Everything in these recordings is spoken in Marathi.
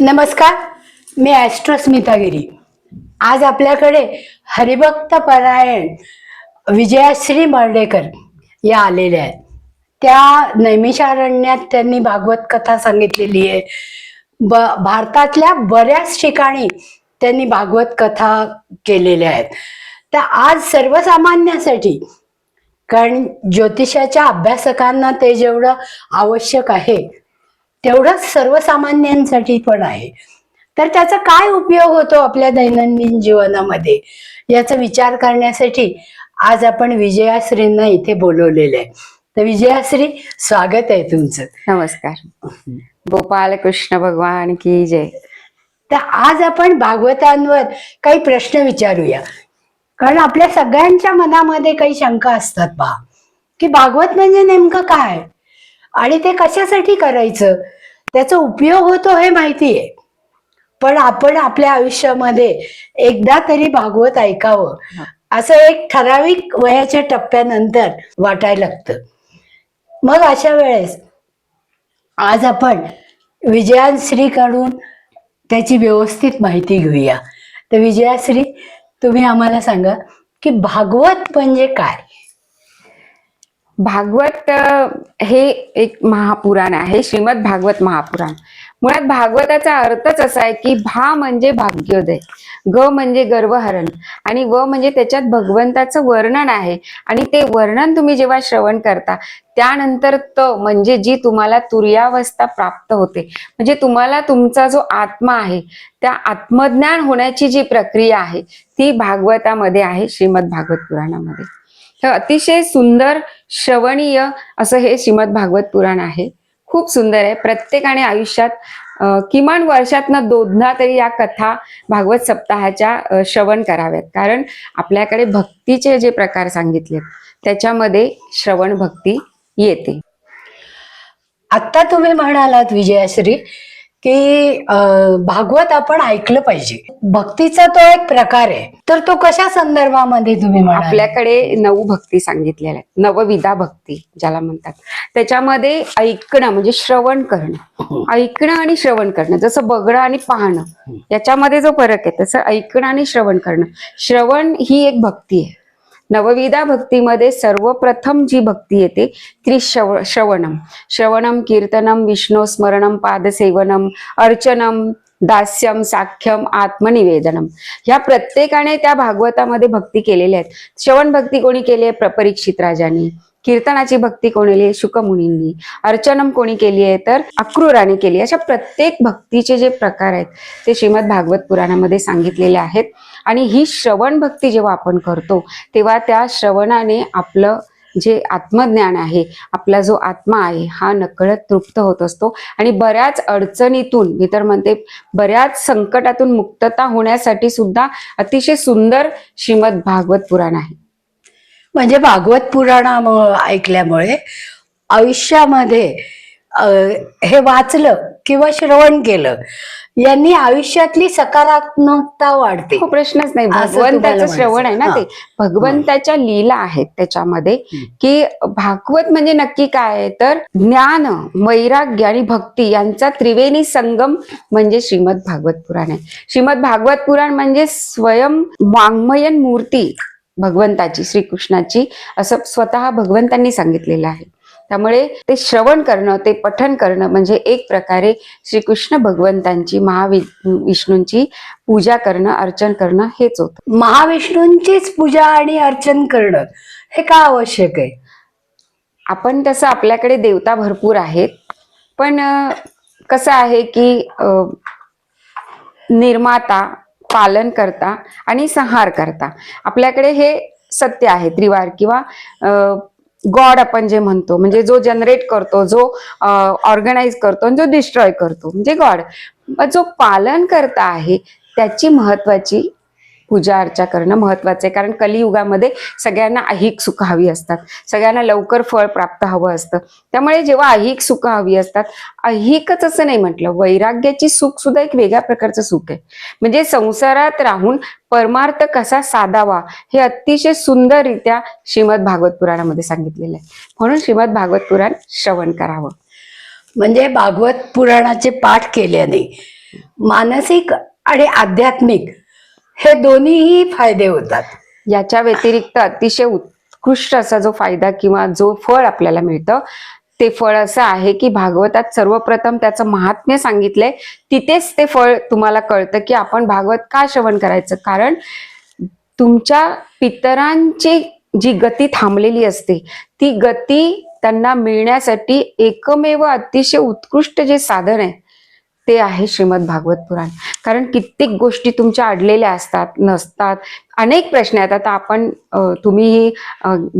नमस्कार मी ॲस्ट्रो स्मितागिरी आज आपल्याकडे हरिभक्त परायण विजयाश्री मर्डेकर या आलेल्या आहेत. त्या नैमिषारण्यात त्यांनी भागवत कथा सांगितलेली आहे. ब भारतातल्या बऱ्याच ठिकाणी त्यांनी भागवत कथा केलेल्या आहेत. तर आज सर्वसामान्यासाठी कारण ज्योतिषाच्या अभ्यासकांना ते जेवढं आवश्यक आहे तेवढंच सर्वसामान्यांसाठी पण आहे. तर त्याचा काय उपयोग होतो आपल्या दैनंदिन जीवनामध्ये? याचा विचार करण्यासाठी आज आपण विजयाश्रींना इथे बोलवलेलं आहे. तर विजयाश्री स्वागत आहे तुमचं. नमस्कार. गोपाल कृष्ण भगवान की जय. तर आज आपण भागवतांवर काही प्रश्न विचारूया. कारण आपल्या सगळ्यांच्या मनामध्ये काही शंका असतात पहा की भागवत म्हणजे नेमकं काय? आणि ते कशासाठी करायचं? त्याचा उपयोग होतो हे माहिती आहे पण आपण आपल्या आयुष्यामध्ये एकदा तरी भागवत ऐकावं. असं एक ठराविक वयाच्या टप्प्यानंतर वाटायला लागतं. मग अशा वेळेस आज आपण विजयाश्रीकडून त्याची व्यवस्थित माहिती घेऊया. तर विजयाश्री तुम्ही आम्हाला सांगा की भागवत म्हणजे काय? भागवत हे एक महापुराण आहे श्रीमद भागवत महापुराण. मुळात भागवताचा अर्थच असा आहे की भा म्हणजे भाग्योदय ग म्हणजे गर्वहरण आणि व म्हणजे त्याच्यात भगवंताचं वर्णन आहे आणि ते वर्णन तुम्ही जेव्हा श्रवण करता त्यानंतर त म्हणजे जी तुम्हाला तुर्यावस्था प्राप्त होते. म्हणजे तुम्हाला तुमचा जो आत्मा आहे त्या आत्मज्ञान होण्याची जी प्रक्रिया आहे ती भागवतामध्ये आहे श्रीमद भागवत पुराणामध्ये. तर अतिशय सुंदर श्रवणीय असं हे श्रीमद भागवत पुराण आहे. खूप सुंदर आहे. प्रत्येकाने आयुष्यात किमान वर्षातनं दोनदा तरी या कथा भागवत सप्ताहाच्या श्रवण कराव्यात. कारण आपल्याकडे भक्तीचे जे प्रकार सांगितलेत त्याच्यामध्ये श्रवण भक्ती येते. आत्ता तुम्ही म्हणालात विजयाश्री की भागवत आपण ऐकलं पाहिजे. भक्तीचा तो एक प्रकार आहे. तर तो कशा संदर्भामध्ये तुम्ही म्हणाल? आपल्याकडे नऊ भक्ती सांगितलेल्या आहेत. नवविधा भक्ती ज्याला म्हणतात. त्याच्यामध्ये ऐकणं म्हणजे श्रवण करणं. ऐकणं आणि श्रवण करणं. जसं बघणं आणि पाहणं. याच्यामध्ये जो फरक आहे तसं ऐकणं आणि श्रवण करणं. श्रवण ही एक भक्ती आहे. नवविधा भक्तीमध्ये सर्वप्रथम जी भक्ती येते ती श्रव श्रवणम. श्रवणम कीर्तनम विष्णू स्मरणम पादसेवनम अर्चनम दास्यम साख्यम आत्मनिवेदनम. ह्या प्रत्येकाने त्या भागवतामध्ये भक्ती केलेल्या आहेत. श्रवण भक्ती कोणी केली आहे? प्र- परीक्षित राजांनी. कीर्तनाची भक्ती कोणी केली आहे? शुकमुनींनी. अर्चनम कोणी केली आहे? तर अक्रूराने केली अशा प्रत्येक भक्तीचे जे प्रकार आहेत ते श्रीमद भागवत पुराणामध्ये सांगितलेले आहेत. आणि ही श्रवण भक्ती जेव्हा आपण करतो तेव्हा त्या श्रवणाने आपलं जे आत्मज्ञान आहे आपला जो आत्मा आहे हा नकळत तृप्त होत असतो. आणि बऱ्याच अडचणीतून मी तर म्हणते बऱ्याच संकटातून मुक्तता होण्यासाठी सुद्धा अतिशय सुंदर श्रीमद भागवत पुराण आहे. म्हणजे भागवत पुराणा ऐकल्यामुळे आयुष्यामध्ये हे वाचलं किंवा श्रवण केलं यांनी आयुष्यातली सकारात्मकता वाढते. हो प्रश्नच नाही. भगवंताचं श्रवण आहे ना. ते. भगवंताच्या लीला आहेत त्याच्यामध्ये. की भागवत म्हणजे नक्की काय आहे? तर ज्ञान वैराग्य आणि भक्ती यांचा त्रिवेणी संगम म्हणजे श्रीमद भागवत पुराण आहे. श्रीमद भागवत पुराण म्हणजे स्वयं वाङ्मयन मूर्ती भगवंताची श्रीकृष्णाची असं स्वतः भगवंतांनी सांगितलेलं आहे. त्यामुळे ते श्रवण करणं ते पठन करणं म्हणजे एक प्रकारे श्रीकृष्ण भगवंतांची महावि विष्णूंची पूजा करणं अर्चन करणं हेच होतं. महाविष्णूंचीच पूजा आणि अर्चन करणं हे का आवश्यक आहे? आपण तसं आपल्याकडे देवता भरपूर आहेत पण कसं आहे की अं, निर्माता पालन करता आणि संहार करता. आपल्याकडे हे सत्य आहे त्रिवार किंवा गॉड आपण जे म्हणतो म्हणजे जो जनरेट करतो जो ऑर्गनाईज करतो आणि जो डिस्ट्रॉय करतो म्हणजे गॉड. जो पालन करता आहे त्याची महत्वाची पूजा अर्चा करणं महत्वाचं आहे. कारण कलियुगामध्ये सगळ्यांना अहिक सुख हवी असतात. सगळ्यांना लवकर फळ प्राप्त हवं असतं. त्यामुळे जेव्हा अहिक सुख हवी असतात अहिकच असं नाही म्हटलं. वैराग्याची सुख सुद्धा एक वेगळ्या प्रकारचं सुख आहे. म्हणजे संसारात राहून परमार्थ कसा साधावा हे अतिशय सुंदररित्या श्रीमद भागवत पुराणामध्ये सांगितलेलं आहे. म्हणून श्रीमद भागवत पुराण श्रवण करावं. म्हणजे भागवत पुराणाचे पाठ केल्याने मानसिक आणि आध्यात्मिक हे दोन्हीही फायदे होतात. याच्या व्यतिरिक्त अतिशय उत्कृष्ट असा जो फायदा किंवा जो फळ आपल्याला मिळतं ते फळ असं आहे की भागवतात सर्वप्रथम त्याचं महात्म्य सांगितलंय तिथेच ते फळ तुम्हाला कळतं की आपण भागवत का श्रवण करायचं? कारण तुमच्या पितरांची जी गती थांबलेली असते ती गती त्यांना मिळण्यासाठी एकमेव अतिशय उत्कृष्ट जे साधन आहे ते आहे श्रीमद भागवत पुराण. कारण कित्येक गोष्टी तुमच्या अडलेल्या असतात नसतात. अनेक प्रश्न आहेत. आता आपण तुम्हीही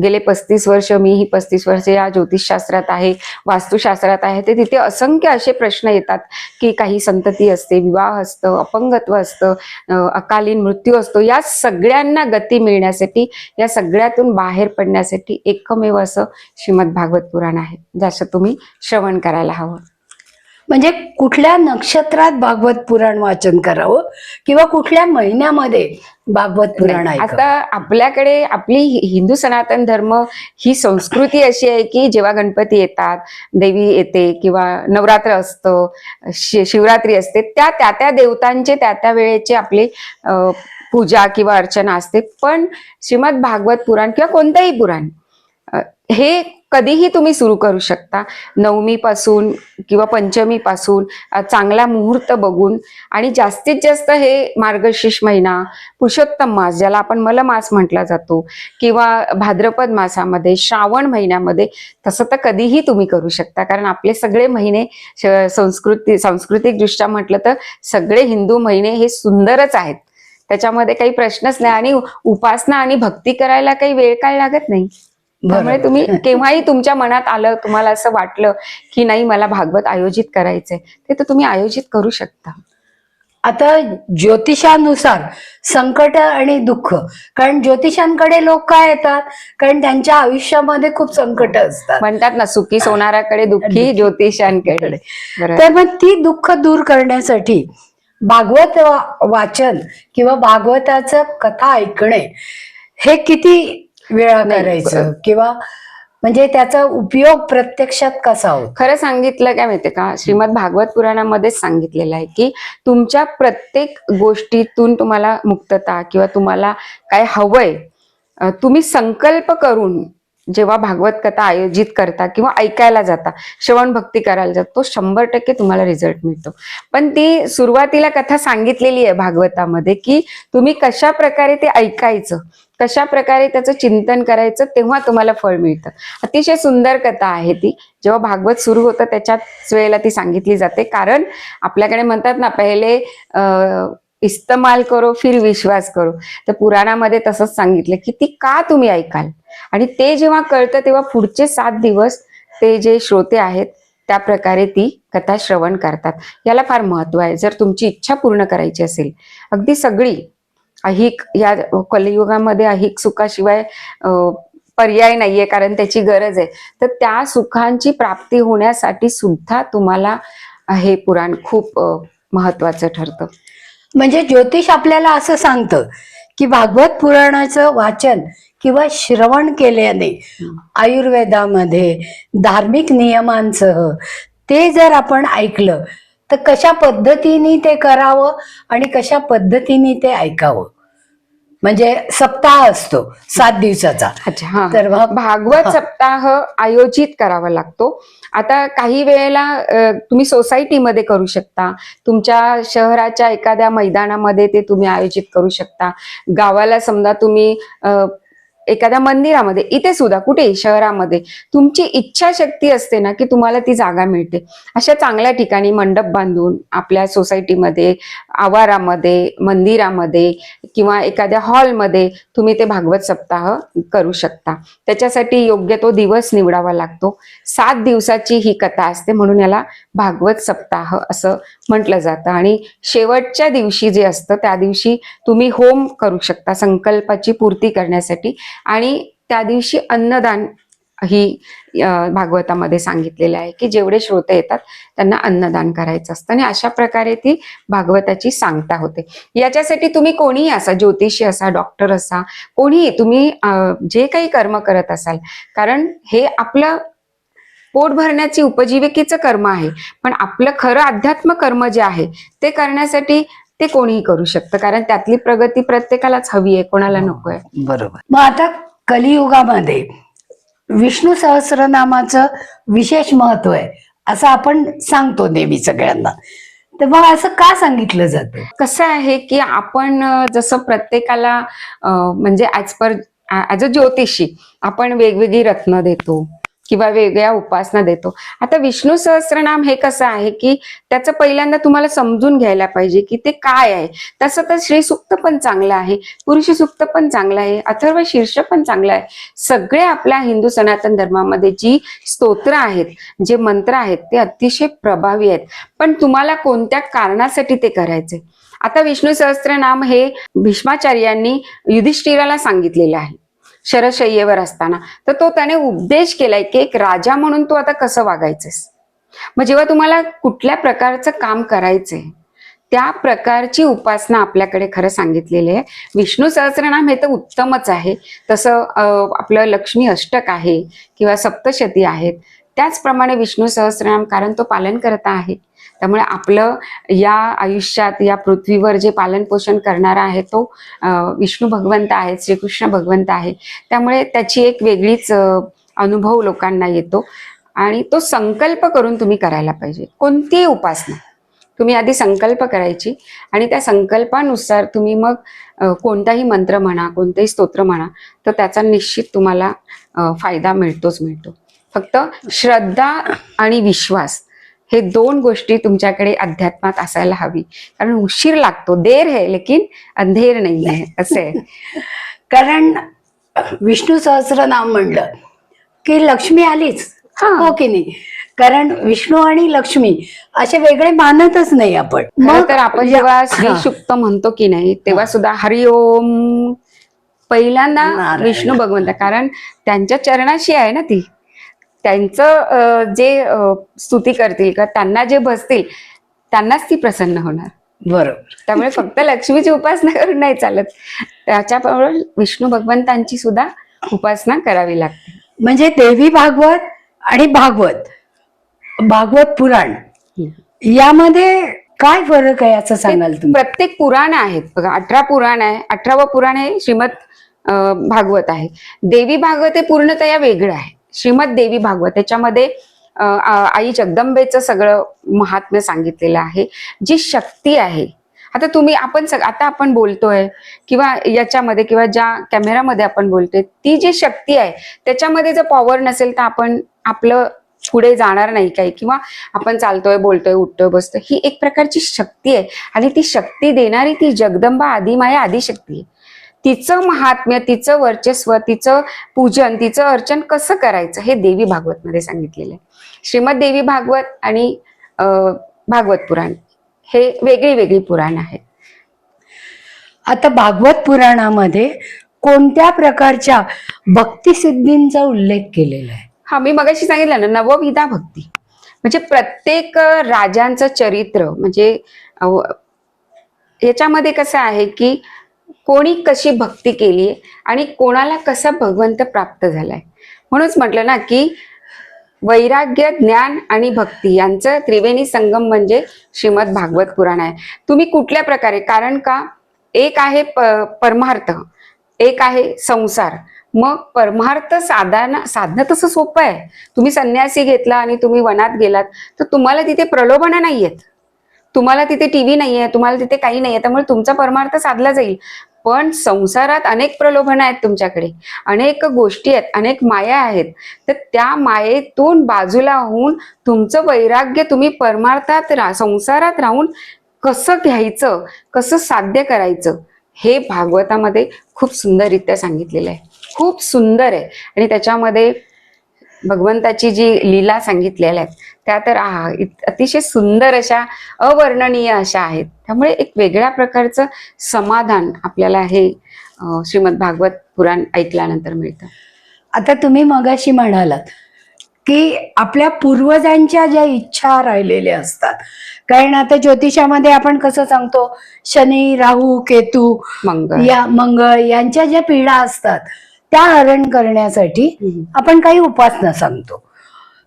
गेले पस्तीस वर्ष मीही पस्तीस वर्ष या ज्योतिषशास्त्रात आहे वास्तुशास्त्रात आहे ते तिथे असंख्य असे प्रश्न येतात की काही संतती असते विवाह असतं अपंगत्व असतं अकालीन मृत्यू असतो. या सगळ्यांना गती मिळण्यासाठी या सगळ्यातून बाहेर पडण्यासाठी एकमेव असं श्रीमद भागवत पुराण आहे. ज्याचं तुम्ही श्रवण करायला हवं. म्हणजे कुठल्या नक्षत्रात भागवत पुराण वाचन करावं किंवा कुठल्या महिन्यामध्ये भागवत पुराण. ऐकावं आता आपल्याकडे आपली हिंदू सनातन धर्म ही संस्कृती अशी आहे की जेव्हा गणपती येतात देवी येते किंवा नवरात्र असतं शि- शिवरात्री असते त्या त्या त्या देवतांचे त्या त्या वेळेचे आपले पूजा किंवा अर्चना असते पण श्रीमद भागवत पुराण किंवा कोणतंही पुराण हे कधीही तुम्ही सुरू करू शकता. नवमी पासून किंवा पंचमीपासून चांगला मुहूर्त बघून. आणि जास्तीत जास्त हे मार्गशीर्ष महिना पुरुषोत्तम मास ज्याला आपण मलमास म्हटला जातो किंवा भाद्रपद मासामध्ये श्रावण महिन्यामध्ये तसं तर कधीही तुम्ही करू शकता. कारण आपले सगळे महिने संस्कृती सांस्कृतिक दृष्ट्या म्हटलं तर सगळे हिंदू महिने हे सुंदरच आहेत. त्याच्यामध्ये काही प्रश्नच नाही आणि उपासना आणि भक्ती करायला काही वेळ काय लागत नाही. त्यामुळे. तुम्ही केव्हाही तुमच्या मनात आलं तुम्हाला असं वाटलं की नाही मला भागवत आयोजित करायचंय ते तर तुम्ही आयोजित करू शकता. आता ज्योतिषानुसार संकट आणि दुःख कारण ज्योतिषांकडे लोक काय येतात? कारण त्यांच्या आयुष्यामध्ये खूप संकट असतात. म्हणतात ना सुखी सोनाराकडे दुःखी ज्योतिषांकडे. तर मग ती दुःख दूर करण्यासाठी भागवत वाचन किंवा भागवताचं कथा ऐकणे हे किती वेळा करायचं. किंवा म्हणजे त्याचा उपयोग प्रत्यक्षात कसा होतो? खरं सांगितलं काय माहितीये का? श्रीमद भागवत पुराणामध्येच सांगितलेलं आहे की तुमच्या प्रत्येक गोष्टीतून तुम्हाला मुक्तता किंवा तुम्हाला काय हवंय तुम्ही संकल्प करून जेव्हा भागवत कथा आयोजित करता किंवा ऐकायला जाता श्रवण भक्ती करायला जातो तो शंभर टक्के तुम्हाला रिझल्ट मिळतो. पण ती सुरुवातीला कथा सांगितलेली आहे भागवतामध्ये की तुम्ही कशा प्रकारे ते ऐकायचं कशा प्रकारे त्याचं चिंतन करायचं तेव्हा तुम्हाला फळ मिळतं. अतिशय सुंदर कथा आहे ती. जेव्हा भागवत सुरू होतं त्याच्याच वेळेला ती सांगितली जाते. कारण आपल्याकडे म्हणतात ना पहिले अं, इस्तमाल करो फिर विश्वास करो. तर पुराणामध्ये तसंच सांगितलं की ती का तुम्ही ऐकाल? आणि ते जेव्हा कळतं तेव्हा पुढचे सात दिवस ते जे श्रोते आहेत त्या प्रकारे ती कथा श्रवण करतात. याला फार महत्त्व आहे. जर तुमची इच्छा पूर्ण करायची असेल. अगदी सगळी अहिक या कलियुगामध्ये अहिक सुखाशिवाय पर्याय नाहीये कारण त्याची गरज आहे. तर त्या सुखांची प्राप्ती होण्यासाठी सुद्धा तुम्हाला हे पुराण खूप महत्वाचं ठरतं. म्हणजे ज्योतिष आपल्याला असं सांगतं की भागवत पुराणाचं वाचन किंवा श्रवण केल्याने आयुर्वेदामध्ये धार्मिक नियमांसह ते जर आपण ऐकलं तर कशा पद्धतीने ते करावं आणि कशा पद्धतीने ते ऐकावं? म्हणजे सप्ताह असतो सात दिवसाचा. अच्छा हा. तर भागवत. सप्ताह आयोजित करावा लागतो. आता काही वेळेला तुम्ही सोसायटीमध्ये करू शकता. तुमच्या शहराच्या एखाद्या मैदानामध्ये ते तुम्ही आयोजित करू शकता. गावाला समजा तुम्ही एखाद्या मंदिरामध्ये इथे सुद्धा कुठे शहरामध्ये तुमची इच्छाशक्ती असते ना की तुम्हाला ती जागा मिळते. अशा चांगल्या ठिकाणी मंडप बांधून आपल्या सोसायटीमध्ये आवारामध्ये मंदिरामध्ये किंवा एखाद्या हॉलमध्ये तुम्ही ते भागवत सप्ताह करू शकता. त्याच्यासाठी योग्य तो दिवस निवडावा लागतो. सात दिवसाची ही कथा असते म्हणून याला भागवत सप्ताह असं म्हटलं जातं. आणि शेवटच्या दिवशी जे असतं त्या दिवशी तुम्ही होम करू शकता. संकल्पाची पूर्ती करण्यासाठी आणि त्या दिवशी अन्नदान ही भागवतामध्ये सांगितलेलं आहे की जेवढे श्रोते येतात त्यांना अन्नदान करायचं असतं आणि अशा प्रकारे ती भागवताची सांगता होते. याच्यासाठी तुम्ही कोणीही असा ज्योतिषी असा डॉक्टर असा कोणीही तुम्ही जे काही कर्म करत असाल कारण हे आपलं पोट भरण्याची उपजीविकेचं कर्म आहे पण आपलं खरं अध्यात्म कर्म जे आहे ते करण्यासाठी ते कोणीही करू शकतं. कारण त्यातली प्रगती प्रत्येकालाच हवी आहे कोणाला नको आहे बरोबर. मग आता कलियुगामध्ये विष्णू सहस्रनामाचं विशेष महत्त्व आहे असं आपण सांगतो नेहमी सगळ्यांना. तर मग असं का सांगितलं जातं? कसं आहे की आपण जसं प्रत्येकाला म्हणजे ऍज पर ऍज अ ज्योतिषी आपण वेगवेगळी रत्न देतो किंवा वेगळ्या उपासना देतो. आता विष्णू सहस्रनाम हे कसं आहे की त्याचं पहिल्यांदा तुम्हाला समजून घ्यायला पाहिजे की ते काय आहे. तसं तर श्री सुक्त पण चांगलं आहे पुरुष सुक्त पण चांगलं आहे अथर्व शीर्ष पण चांगलं आहे. सगळे आपल्या हिंदू सनातन धर्मामध्ये जी स्तोत्र आहेत जे मंत्र आहेत ते अतिशय प्रभावी आहेत. पण तुम्हाला कोणत्या कारणासाठी ते करायचे? आता विष्णू सहस्त्रनाम हे भीष्माचार्यांनी युधिष्ठिराला सांगितलेलं आहे. शरशय्येवर असताना. तर तो त्याने उपदेश केलाय की एक राजा म्हणून तू आता कसं वागायचंस? मग जेव्हा तुम्हाला कुठल्या प्रकारचं काम करायचंय त्या प्रकारची उपासना आपल्याकडे खरं सांगितलेली आहे. विष्णू सहस्रनाम हे तर उत्तमच आहे. तसं आपलं लक्ष्मी अष्टक आहे किंवा सप्तशती आहेत. त्याचप्रमाणे विष्णू सहस्रनाम कारण तो पालन करता आहे. त्यामुळे आपलं या आयुष्यात या पृथ्वीवर जे पालन पोषण करणारा आहे तो विष्णू भगवंत आहे श्रीकृष्ण भगवंत आहे. त्यामुळे त्याची एक वेगळीच अनुभव लोकांना येतो. आणि तो संकल्प करून तुम्ही करायला पाहिजे. कोणतीही उपासना. तुम्ही आधी संकल्प करायची आणि त्या संकल्पानुसार तुम्ही मग कोणताही मंत्र म्हणा कोणतंही स्तोत्र म्हणा तर त्याचा निश्चित तुम्हाला फायदा मिळतोच मिळतो. फक्त श्रद्धा आणि विश्वास हे दोन गोष्टी तुमच्याकडे अध्यात्मात असायला हवी कारण उशीर लागतो देर है लेकिन अंधेर नाही आहे असे आहे. कारण विष्णू सहस्रनाम म्हणलं की लक्ष्मी आलीच हा. हो की नाही कारण विष्णू आणि लक्ष्मी असे वेगळे मानतच नाही आपण खरं तर आपण जेव्हा श्री हा. शुक्त म्हणतो की नाही तेव्हा सुद्धा हरिओम पहिल्यांदा. विष्णू भगवंत कारण त्यांच्या चरणाशी आहे ना ती त्यांचं जे स्तुती करतील का त्यांना जे बसतील त्यांनाच ती प्रसन्न होणार. बरोबर. त्यामुळे फक्त लक्ष्मीची उपासना करून नाही चालत. त्याच्याबरोबर विष्णू भगवंतांची सुद्धा उपासना करावी लागते. म्हणजे देवी भागवत आणि भागवत भागवत पुराण यामध्ये काय फरक आहे असं सांगाल तुम्ही? प्रत्येक पुराण आहेत. बघा अठरा पुराण आहे. अठरावं पुराण हे श्रीमद भागवत आहे. देवी भागवत हे पूर्णतया वेगळं आहे. श्रीमद देवी भागवत. त्याच्यामध्ये आई जगदंबेचं सगळं महात्म्य सांगितलेलं आहे. जी शक्ती आहे आता तुम्ही आपण सग आता आपण बोलतोय किंवा याच्यामध्ये किंवा ज्या कॅमेरामध्ये आपण बोलतोय ती जी शक्ती आहे त्याच्यामध्ये जर पॉवर नसेल तर आपण आपलं पुढे जाणार नाही काही. किंवा आपण चालतोय बोलतोय उठतोय बसतोय ही एक प्रकारची शक्ती आहे. आणि ती शक्ती देणारी ती जगदंबा आदिमाया आदिशक्ती आहे. तिचं महात्म्य तिचं वर्चस्व तिचं पूजन तिचं अर्चन कसं करायचं हे देवी भागवत मध्ये सांगितलेलं आहे. श्रीमद देवी भागवत आणि भागवत पुराण हे वेगळी वेगळी पुराण आहेत. आता भागवत पुराणामध्ये कोणत्या प्रकारच्या भक्तिसिद्धींचा उल्लेख केलेला आहे? हा मी मगाशी सांगितलं ना नवविधा भक्ती. म्हणजे प्रत्येक राजांचं चरित्र म्हणजे याच्यामध्ये कसं आहे की कोणी कशी भक्ती केली आणि कोणाला कसा भगवंत प्राप्त झालाय? म्हणूनच म्हटलं ना की वैराग्य ज्ञान आणि भक्ती यांचं त्रिवेणी संगम म्हणजे श्रीमद भागवत पुराण आहे. तुम्ही कुठल्या प्रकारे? कारण का? एक आहे परमार्थ एक आहे संसार. मग परमार्थ साधना साधणं तसं सोपं आहे. तुम्ही संन्यासी घेतला आणि तुम्ही वनात गेलात तर तुम्हाला तिथे प्रलोभनं नाही आहेत तुम्हाला तिथे टीव्ही नाही आहे तुम्हाला तिथे काही नाही आहे त्यामुळे तुमचा परमार्थ साधला जाईल. पण संसारात अनेक प्रलोभनं आहेत तुमच्याकडे अनेक गोष्टी आहेत अनेक माया आहेत. तर त्या मायेतून बाजूला होऊन तुमचं वैराग्य तुम्ही परमार्थात रा संसारात राहून कसं घ्यायचं कसं साध्य करायचं हे भागवतामध्ये खूप सुंदररित्या सांगितलेलं आहे. खूप सुंदर आहे. आणि त्याच्यामध्ये भगवंताची जी लीला सांगितलेल्या आहेत त्या तर अतिशय सुंदर अशा अवर्णनीय अशा आहेत. त्यामुळे एक वेगळ्या प्रकारचं समाधान आपल्याला हे श्रीमद भागवत पुराण ऐकल्यानंतर मिळतं. आता तुम्ही मगाशी म्हणालात की आपल्या पूर्वजांच्या ज्या इच्छा राहिलेल्या असतात कारण आता ज्योतिषामध्ये आपण कसं सांगतो शनी राहू केतू मंगळ. या मंगळ यांच्या ज्या पीडा असतात त्या हरण करण्यासाठी. आपण काही उपासना सांगतो.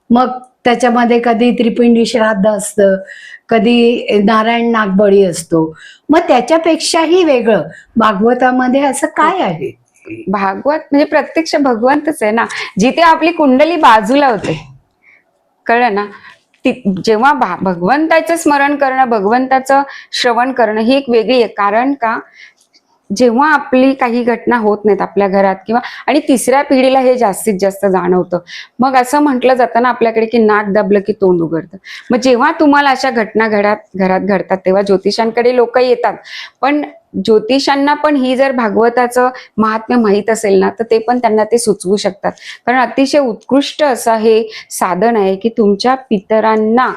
मग त्याच्यामध्ये कधी त्रिपिंडी श्राद्ध असतं कधी नारायण नागबळी असतो. मग त्याच्यापेक्षाही वेगळं भागवतामध्ये असं काय आहे? भागवत म्हणजे प्रत्यक्ष भगवंतच आहे ना. जिथे आपली कुंडली बाजूला होते. कळलं ना? ती जेव्हा भगवंताचं स्मरण करणं भगवंताचं श्रवण करणं ही एक वेगळी आहे. कारण का? जेव्हा आपली काही घटना होत नाहीत आपल्या घरात किंवा आणि तिसऱ्या पिढीला हे जास्तीत जास्त जाणवतं. मग असं म्हटलं जातं ना आपल्याकडे की नाक दाबलं की तोंड उघडतं. मग जेव्हा तुम्हाला अशा घटना घरात घरात घडतात तेव्हा ज्योतिषांकडे लोक येतात. पण ज्योतिषांना पण ही जर भागवताचं महात्म्य माहीत असेल ना तर ते पण त्यांना ते सुचवू शकतात. कारण अतिशय उत्कृष्ट असं हे साधन आहे की तुमच्या पितरांना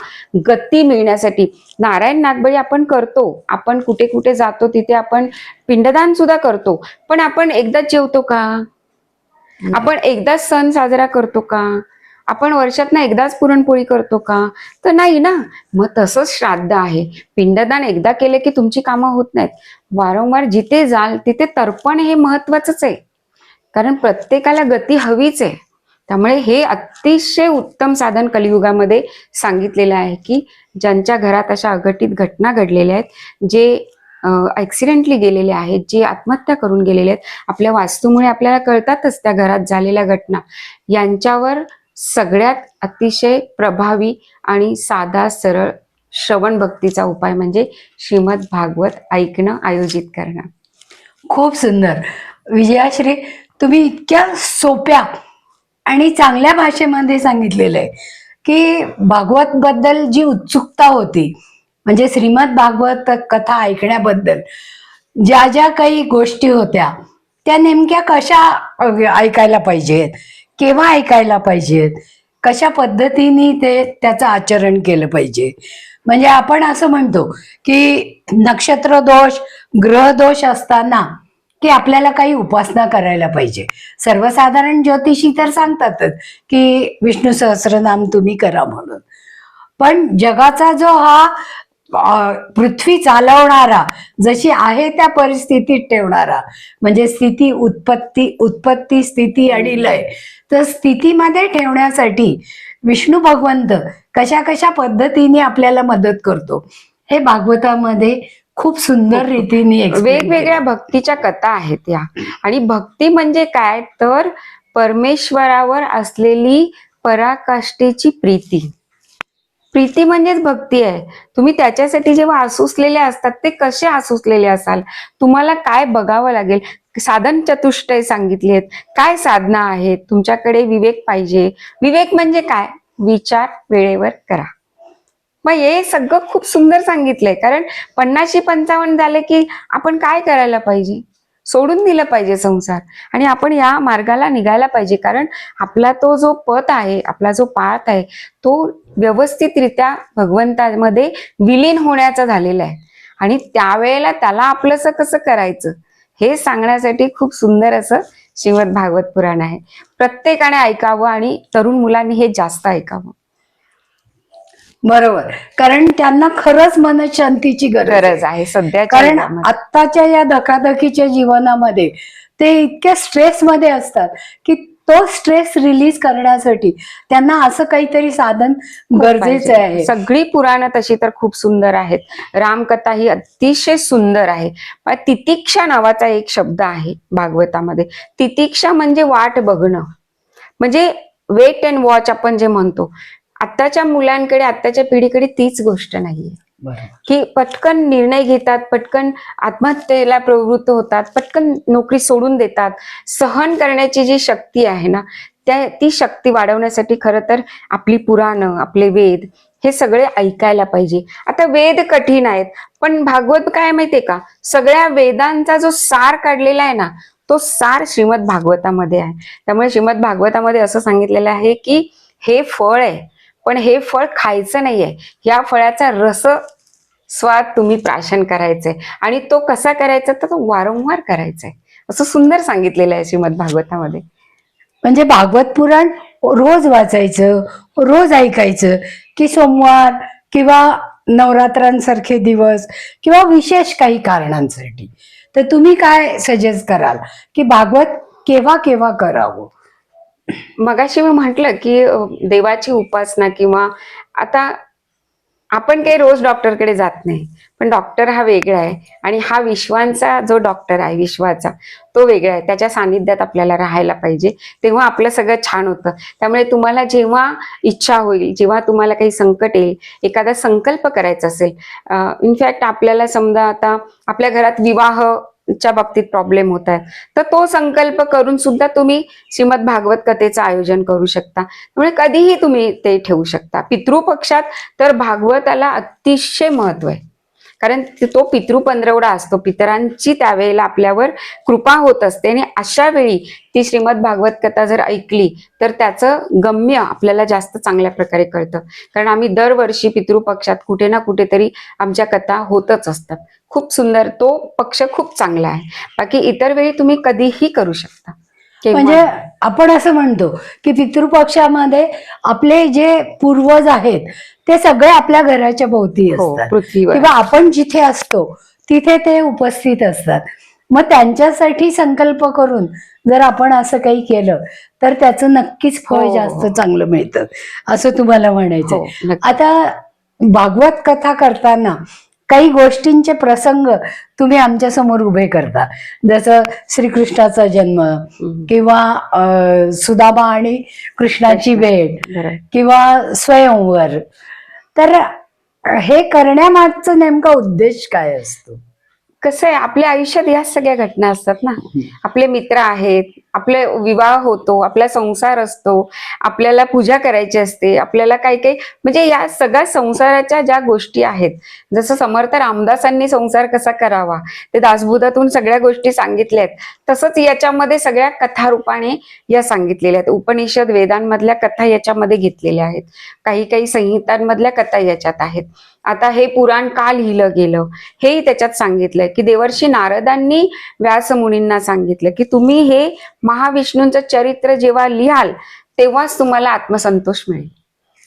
गती मिळण्यासाठी. नारायण नागबळी आपण करतो आपण कुठे कुठे जातो तिथे आपण पिंडदान सुद्धा करतो. पण आपण एकदाच जेवतो का? आपण एकदाच सण साजरा करतो का? आपण वर्षातनं एकदाच पुरणपोळी करतो का? तर नाही ना. मग तसंच श्राद्ध आहे. पिंडदान एकदा केले की तुमची कामं होत नाहीत. वारंवार जिथे जाल तिथे तर्पण हे महत्वाचंच आहे. कारण प्रत्येकाला गती हवीच आहे. त्यामुळे हे अतिशय उत्तम साधन कलियुगामध्ये सांगितलेलं आहे की ज्यांच्या घरात अशा अघटित घटना घडलेल्या आहेत जे ऍक्सिडेंटली गेलेले आहेत जे आत्महत्या करून गेलेले आहेत आपल्या वास्तूमुळे आपल्याला कळतातच त्या घरात झालेल्या घटना. यांच्यावर सगळ्यात अतिशय प्रभावी आणि साधा सरळ श्रवण भक्तीचा उपाय म्हणजे श्रीमद भागवत ऐकणं आयोजित करणं. खूप सुंदर. विजयाश्री तुम्ही इतक्या सोप्या आणि चांगल्या भाषेमध्ये सांगितलेलं आहे की भागवत बद्दल जी उत्सुकता होती म्हणजे श्रीमद भागवत कथा ऐकण्याबद्दल ज्या ज्या काही गोष्टी होत्या त्या नेमक्या कशा ऐकायला पाहिजेत? केव्हा ऐकायला पाहिजेत? कशा पद्धतीने ते त्याचं आचरण केलं पाहिजे? म्हणजे आपण असं म्हणतो की नक्षत्र दोष ग्रह दोष असताना की आपल्याला काही उपासना करायला पाहिजे. सर्वसाधारण ज्योतिषी तर सांगतातच की विष्णू सहस्रनाम तुम्ही करा म्हणून. पण जगाचा जो हा पृथ्वी चालवणारा जशी आहे त्या परिस्थितीत ठेवणारा. म्हणजे स्थिती उत्पत्ती उत्पत्ती स्थिती आणि लय. तर स्थितीमध्ये ठेवण्यासाठी विष्णू भगवंत कशा कशा पद्धतीने आपल्याला मदत करतो हे भागवतामध्ये खूप सुंदर रीतीने वेगवेगळ्या भक्तीच्या कथा आहेत या. आणि भक्ती म्हणजे काय? तर परमेश्वरावर असलेली पराकाष्ठेची प्रीती. प्रीती म्हणजेच भक्ती आहे. तुम्ही त्याच्यासाठी जेव्हा आसुसलेले असतात ते कसे आसुसलेले असाल? तुम्हाला काय बघावं लागेल? साधन चतुष्टय सांगितली आहेत काय साधना आहेत? तुमच्याकडे विवेक पाहिजे. विवेक म्हणजे काय? विचार वेळेवर करा. मग हे सगळं खूप सुंदर सांगितलंय. कारण पन्नाशी पंचावन्न झाले की आपण काय करायला पाहिजे? सोडून दिलं पाहिजे संसार. आणि आपण या मार्गाला निघायला पाहिजे. कारण आपला तो जो पथ आहे आपला जो पाथ आहे तो व्यवस्थितरित्या भगवंतामध्ये विलीन होण्याचा झालेला आहे. आणि त्यावेळेला त्याला आपलंसं कसं करायचं? हे सांगण्यासाठी खूप सुंदर असं श्रीमद भागवत पुराण आहे. प्रत्येकाने ऐकावं आणि तरुण मुलांनी हे जास्त ऐकावं. बरोबर. कारण त्यांना खरंच मनशांतीची गरज आहे. सध्या कारण आत्ताच्या या धकाधकीच्या जीवनामध्ये ते इतक्या स्ट्रेस मध्ये असतात की तो स्ट्रेस रिलीज करण्यासाठी त्यांना असं काहीतरी साधन गरजेचं आहे. सगळी पुराणं तशी तर खूप सुंदर आहेत. रामकथा ही अतिशय सुंदर आहे. पण तितिक्षा नावाचा एक शब्द आहे भागवतामध्ये. तितिक्षा म्हणजे वाट बघणं. म्हणजे वेट अँड वॉच आपण जे म्हणतो. आत्ताच्या मुलांकडे आत्ताच्या पिढीकडे तीच गोष्ट नाहीये. की पटकन निर्णय घेतात पटकन आत्महत्येला प्रवृत्त होतात पटकन नोकरी सोडून देतात. सहन करण्याची जी शक्ती आहे ना त्या ती शक्ती वाढवण्यासाठी खरं तर आपली पुराणं आपले वेद हे सगळे ऐकायला पाहिजे. आता वेद कठीण आहेत पण भागवत काय माहितीये का? सगळ्या वेदांचा जो सार काढलेला आहे ना तो सार श्रीमद भागवतामध्ये आहे. त्यामुळे श्रीमद भागवतामध्ये असं सांगितलेलं आहे की हे फळ आहे पण हे फळ खायचं नाहीये. या फळाचा रस स्वाद तुम्ही प्राशन करायचंय. आणि तो कसा करायचा? तर तो वारंवार करायचा आहे असं सुंदर सांगितलेलं आहे श्रीमद भागवतामध्ये. म्हणजे भागवत पुराण रोज वाचायचं रोज ऐकायचं की सोमवार किंवा नवरात्रांसारखे दिवस किंवा विशेष काही कारणांसाठी. तर तुम्ही काय सजेस्ट कराल? की भागवत केव्हा केव्हा करावं? मगाशी मी म्हटलं की देवाची उपासना किंवा आता आपण काही रोज डॉक्टरकडे जात नाही पण डॉक्टर हा वेगळा आहे आणि हा विश्वांचा जो डॉक्टर आहे विश्वाचा तो वेगळा आहे. त्याच्या सानिध्यात आपल्याला राहायला पाहिजे. तेव्हा आपलं सगळं छान होतं. त्यामुळे तुम्हाला जेव्हा इच्छा होईल जेव्हा तुम्हाला काही संकट येईल एखादा संकल्प करायचा असेल इनफॅक्ट आपल्याला समजा आता आपल्या घरात विवाह च्या बाबतीत प्रॉब्लेम होत आहे. तर तो संकल्प करून सुद्धा तुम्ही श्रीमद भागवत कथेचं आयोजन करू शकता. त्यामुळे कधीही तुम्ही ते ठेवू शकता. पितृपक्षात तर भागवताला अतिशय महत्त्व आहे. कारण तो पितृ पंधरवडा असतो. पितरांची त्यावेळेला आपल्यावर कृपा होत असते. आणि अशा वेळी ती श्रीमद भागवत कथा जर ऐकली तर त्याचं गम्य आपल्याला जास्त चांगल्या प्रकारे कळतं. कारण आम्ही दरवर्षी पितृपक्षात कुठे ना कुठेतरी आमच्या कथा होतच असतात. खूप सुंदर तो पक्ष खूप चांगला आहे. बाकी इतर वेळी तुम्ही कधीही करू शकता. म्हणजे आपण असं म्हणतो की पितृपक्षामध्ये आपले जे पूर्वज आहेत ते सगळे आपल्या घराच्या भोवती हो असतात. किंवा आपण जिथे असतो तिथे ते उपस्थित असतात. मग त्यांच्यासाठी संकल्प करून जर आपण असं काही केलं तर त्याचं नक्कीच फळ हो. जास्त चांगलं मिळतं असं तुम्हाला म्हणायचं हो. आता भागवत कथा करताना काही गोष्टींचे प्रसंग तुम्ही आमच्यासमोर उभे करता जसं श्रीकृष्णाचा जन्म. किंवा सुदामा आणि कृष्णाची भेट. किंवा स्वयंवर तर हे करण्यामागचा नेमका उद्देश काय असतो कसं आहे आपल्या आयुष्यात या सगळ्या घटना असतात ना. आपले मित्र आहेत आपले विवाह होतो आपला संसार असतो आपल्याला पूजा करायची असते आपल्याला काही काही म्हणजे या सगळ्या संसाराच्या ज्या गोष्टी आहेत जसं समर्थ रामदासांनी संसार कसा करावा ते दासबुधातून सगळ्या गोष्टी सांगितल्या आहेत तसंच याच्यामध्ये सगळ्या कथारूपाने या सांगितलेल्या आहेत. उपनिषद वेदांमधल्या कथा याच्यामध्ये घेतलेल्या आहेत. काही काही संहितांमधल्या कथा याच्यात आहेत. आता हे पुराण का लिहिलं गेलं? हेही त्याच्यात सांगितलंय की देवर्षी नारदांनी व्यासमुनींना सांगितलं की तुम्ही हे महाविष्णूंचं चरित्र जेव्हा लिहाल तेव्हाच तुम्हाला आत्मसंतोष मिळेल.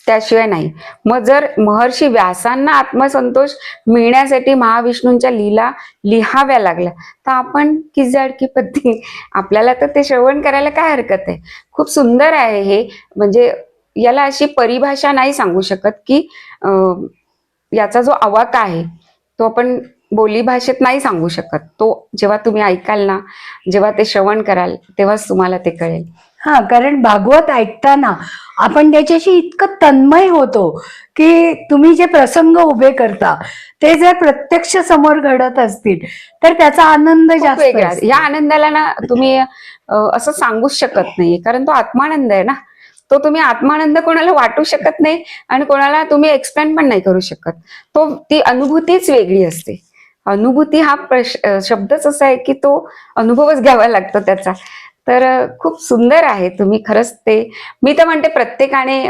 त्याशिवाय नाही. मग जर महर्षी व्यासांना आत्मसंतोष मिळण्यासाठी महाविष्णूंच्या लीला लिहाव्या लागल्या तर आपण की जाडकी पत्ती आपल्याला तर ते श्रवण करायला काय हरकत आहे? खूप सुंदर आहे हे. म्हणजे याला अशी परिभाषा नाही सांगू शकत की अं, याचा जो आवाका आहे तो आपण बोली भाषेत नाही सांगू शकत. तो जेव्हा तुम्ही ऐकाल ना जेव्हा ते श्रवण कराल तेव्हाच तुम्हाला ते कळेल. हा कारण भागवत ऐकताना आपण त्याच्याशी इतकं तन्मय होतो की तुम्ही जे प्रसंग उभे करता ते जर प्रत्यक्ष समोर घडत असतील तर त्याचा आनंद जास्त. या आनंदाला ना तुम्ही असं सांगूच शकत नाही कारण तो आत्मानंद आहे ना. तो तुम्ही आत्मानंद कोणाला वाटू शकत नाही आणि कोणाला तुम्ही एक्सप्लेन पण नाही करू शकत. तो ती अनुभूतीच वेगळी असते. अनुभूती हा प्रश शब्दच असा आहे की तो अनुभवच घ्यावा लागतो त्याचा. तर खूप सुंदर आहे तुम्ही खरंच ते. मी तर म्हणते प्रत्येकाने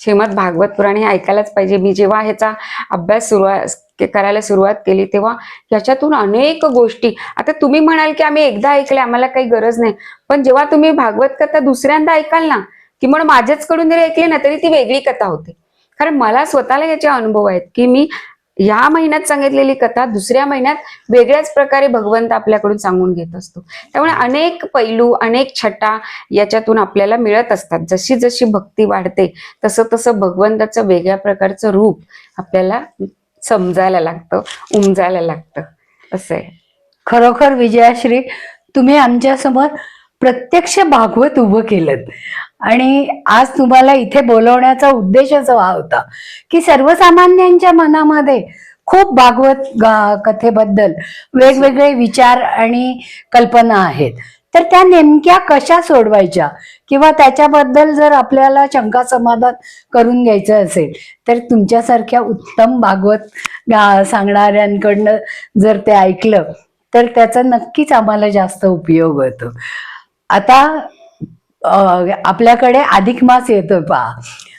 श्रीमद भागवत पुराण हे ऐकायलाच पाहिजे. मी जेव्हा ह्याचा अभ्यास सुरुवात करायला सुरुवात केली तेव्हा याच्यातून अनेक गोष्टी आता तुम्ही म्हणाल की आम्ही एकदा ऐकले आम्हाला काही गरज नाही. पण जेव्हा तुम्ही भागवत कथा दुसऱ्यांदा ऐकाल ना की माझ्याच कडून जरी ऐकली ना तरी ती वेगळी कथा होते. कारण मला स्वतःला याचे अनुभव आहेत की मी या महिन्यात सांगितलेली कथा दुसऱ्या महिन्यात वेगळ्याच प्रकारे भगवंत आपल्याकडून सांगून घेत असतो. त्यामुळे अनेक पैलू अनेक छटा याच्यातून आपल्याला मिळत असतात. जशी जशी भक्ती वाढते तसं तसं भगवंताचं वेगळ्या प्रकारचं रूप आपल्याला समजायला लागतं उमजायला लागतं. असं आहे. खरोखर विजयाश्री तुम्ही आमच्यासमोर प्रत्यक्ष भागवत उभं केलं आणि आज तुम्हाला इथे बोलवण्याचा उद्देशच हा होता की सर्वसामान्यांच्या मनामध्ये खूप भागवत गा- कथेबद्दल वेगवेगळे विचार आणि कल्पना आहेत. तर त्या नेमक्या कशा सोडवायच्या? किंवा त्याच्याबद्दल जर आपल्याला शंका समाधान करून घ्यायचं असेल तर तुमच्यासारख्या उत्तम भागवत सांगणाऱ्यांकडनं जर ते ऐकलं तर त्याचा नक्कीच आम्हाला जास्त उपयोग होतो. आता आपल्याकडे अधिक मास येतोय पहा.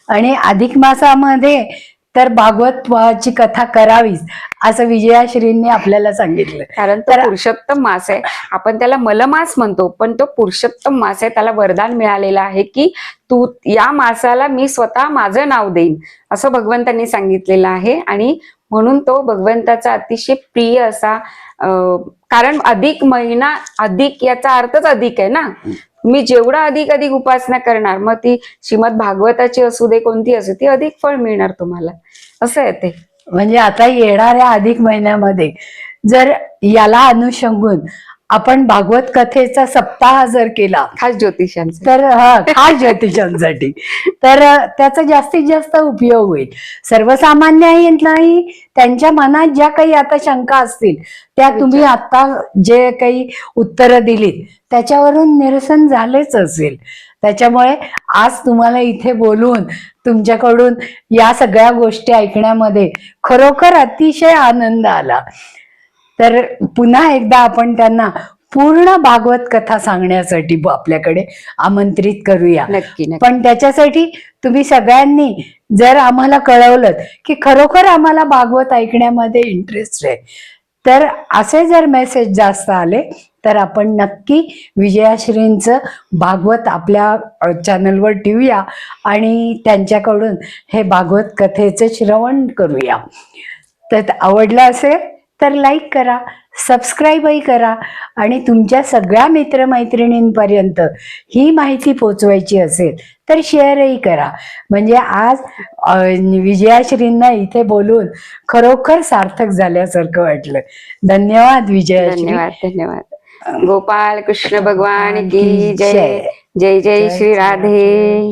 आणि अधिक मासामध्ये तर भागवतची कथा करावीच असं विजयाश्रींनी आपल्याला सांगितलं. कारण तो तर- पुरुषोत्तम मास आहे. आपण त्याला मलमास म्हणतो पण तो पुरुषोत्तम मास आहे. त्याला वरदान मिळालेलं आहे की तू या मासाला मी स्वतः माझं नाव देईन असं भगवंतांनी सांगितलेलं आहे. आणि म्हणून तो भगवंताचा अतिशय प्रिय असा कारण अधिक महिना अधिक याचा अर्थच अधिक आहे ना. मी जेवढा अधिक अधिक उपासना करणार मग ती श्रीमद भागवताची असू दे कोणती असू ती अधिक फळ मिळणार तुम्हाला. असं आहे ते. म्हणजे आता येणाऱ्या अधिक महिन्यामध्ये जर याला अनुषंगून आपण भागवत कथेचा सप्ताह जर केला. खास ज्योतिषांचं तर हा खास ज्योतिषांसाठी. तर त्याचा जास्तीत जास्त उपयोग होईल. सर्वसामान्यांनाही त्यांच्या मनात ज्या काही आता शंका असतील त्या तुम्ही आता जे काही उत्तरं दिलीत त्याच्यावरून निरसन झालेच असेल. त्याच्यामुळे आज तुम्हाला इथे बोलून तुमच्याकडून या सगळ्या गोष्टी ऐकण्यामध्ये खरोखर अतिशय आनंद आला. तर पुन्हा एकदा आपण त्यांना पूर्ण भागवत कथा सांगण्यासाठी आपल्याकडे आमंत्रित करूया. नक्की पण त्याच्यासाठी तुम्ही सगळ्यांनी जर आम्हाला कळवलं की खरोखर आम्हाला भागवत ऐकण्यामध्ये इंटरेस्ट आहे तर असे जर मेसेज जास्त आले तर आपण नक्की विजयाश्रींचं भागवत आपल्या चॅनलवर ठेवूया आणि त्यांच्याकडून हे भागवत कथेचं श्रवण करूया. तर आवडलं असेल तर लाईक करा सबस्क्राईबही करा आणि तुमच्या सगळ्या मित्रमैत्रिणींपर्यंत ही माहिती पोचवायची असेल तर शेअरही करा. म्हणजे आज विजयाश्रींना इथे बोलून खरोखर सार्थक झाल्यासारखं वाटलं. धन्यवाद विजयाश्री. धन्यवाद धन्यवाद. गोपाल कृष्ण भगवान की जय. जय. जय श्री राधे.